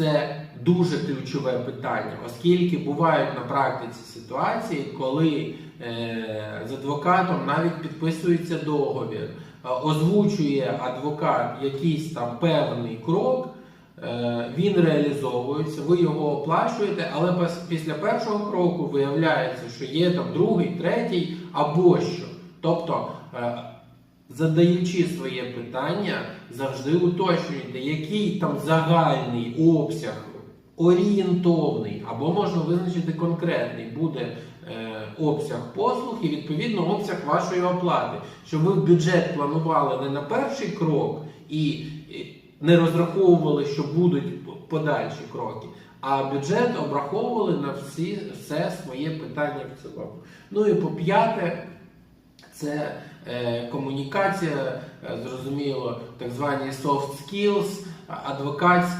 Це дуже ключове питання, оскільки бувають на практиці ситуації, коли е, з адвокатом навіть підписується договір, е, озвучує адвокат якийсь там певний крок, е, він реалізовується, ви його оплачуєте, але після першого кроку виявляється, що є там другий, третій або що. Тобто, е, задаючи своє питання, завжди уточнюйте, який там загальний обсяг, орієнтовний, або можна визначити конкретний буде е, обсяг послуг і відповідно обсяг вашої оплати, щоб ви бюджет планували не на перший крок і не розраховували, що будуть подальші кроки. А бюджет обраховували на всі все своє питання в цілому. Ну і по п'яте, це е, комунікація, е, зрозуміло, так звані soft skills, адвокатські.